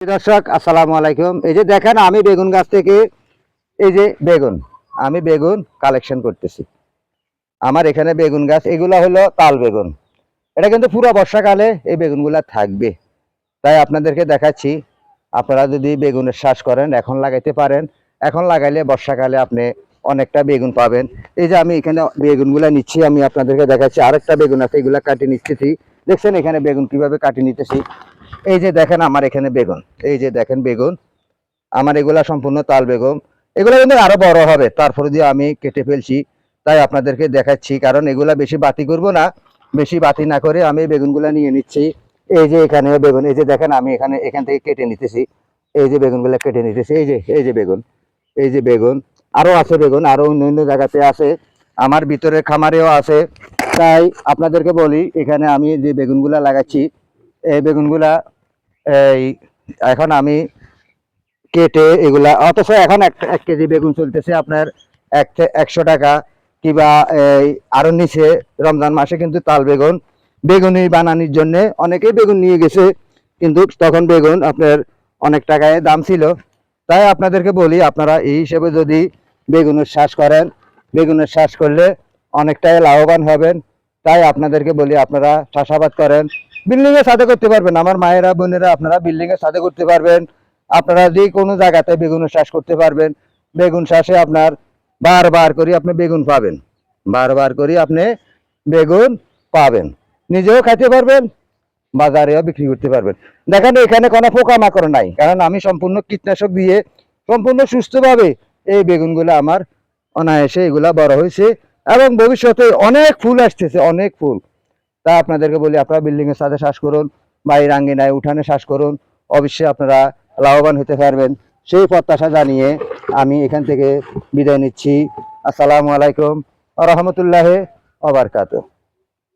দর্শক, আসসালামু আলাইকুম। এই যে দেখেন, আমি বেগুন গাছ থেকে, এই যে বেগুন, আমি বেগুন কালেকশন করতেছি। আমার এখানে বেগুন গাছ, এগুলো হলো তাল বেগুন। এটা কিন্তু পুরো বর্ষাকালে এই বেগুনগুলা থাকবে। তাই আপনাদেরকে দেখাচ্ছি, আপনারা যদি বেগুনের শ্বাস করেন, এখন লাগাইতে পারেন, এখন লাগাইলে বর্ষাকালে আপনি অনেকটা বেগুন পাবেন। এই যে আমি এখানে বেগুনগুলা নিচ্ছি, আমি আপনাদেরকে দেখাচ্ছি। আরেকটা বেগুন আছে, এগুলা কাটিয়ে নিচ্ছি। দেখছেন এখানে বেগুন কীভাবে কাটিয়ে নিতেছি? এই যে দেখেন আমার এখানে বেগুন, এই যে দেখেন বেগুন। আমার এগুলা সম্পূর্ণ তাল বেগুন এগুলো কিন্তু আরও বড় হবে, তারপরে দিয়ে আমি কেটে ফেলছি। তাই আপনাদেরকে দেখাচ্ছি, কারণ এগুলা বেশি বাতি করব না। বেশি বাতি না করে আমি বেগুনগুলা নিয়ে নিচ্ছি। এই যে এখানে বেগুন, এই যে দেখেন আমি এখানে, এখান থেকে কেটে নিতেছি। এই যে বেগুনগুলা কেটে নিতেছি, এই যে এই যে বেগুন, এই যে বেগুন। আরও আছে বেগুন, আরও অন্য অন্য জায়গাতে আছে, আমার ভিতরে খামারেও আছে। তাই আপনাদেরকে বলি, এখানে আমি যে বেগুনগুলা লাগাচ্ছি, এই বেগুনগুলা, এই, এখন আমি কেটে এগুলা, অথচ এখন এক এক কেজি বেগুন চলতেছে আপনার এক একশো টাকা, কিবা এই, আরও নিচে, রমজান মাসে কিন্তু তাল বেগুন বেগুনি বানানির জন্য অনেকেই বেগুন নিয়ে গেছে, কিন্তু তখন বেগুন আপনার অনেক টাকায় দাম ছিল। তাই আপনাদেরকে বলি, আপনারা এই হিসেবে যদি বেগুনের শ্বাস করেন, বেগুনের শ্বাস করলে অনেকটাই লাভবান হবেন। তাই আপনাদেরকে বলি, আপনারা চাষাবাদ করেন বিল্ডিং এর সাথে করতে পারবেন। আমার মায়েরা, বোনেরা, আপনারা বিল্ডিং এর সাথে করতে পারবেন। আপনারা যে কোনো জায়গাতে বেগুনের চাষ করতে পারবেন। বেগুন চাষে আপনার বারবার করে আপনি বেগুন পাবেন। বারবার করে আপনি বেগুন পাবেন। নিজেও খাইতে পারবেন বাজারেও বিক্রি করতে পারবেন। দেখেন এখানে কোনো পোকামাকড় নাই, কারণ আমি সম্পূর্ণ কীটনাশক দিয়ে সম্পূর্ণ সুস্থভাবে এই বেগুনগুলো আমার অনায়াসে এগুলা বড় হয়েছে এবং ভবিষ্যতে অনেক ফুল আসতেছে, অনেক ফুল। তা আপনাদেরকে বলি, আপনারা বিল্ডিংয়ের সাথে শ্বাস করুন বাড়ির আঙ্গিনায় উঠানে শ্বাস করুন, অবশ্যই আপনারা লাভবান হতে পারবেন। সেই প্রত্যাশা জানিয়ে আমি এখান থেকে বিদায় নিচ্ছি। আসসালামু আলাইকুম রহমতুল্লাহ আবরকাত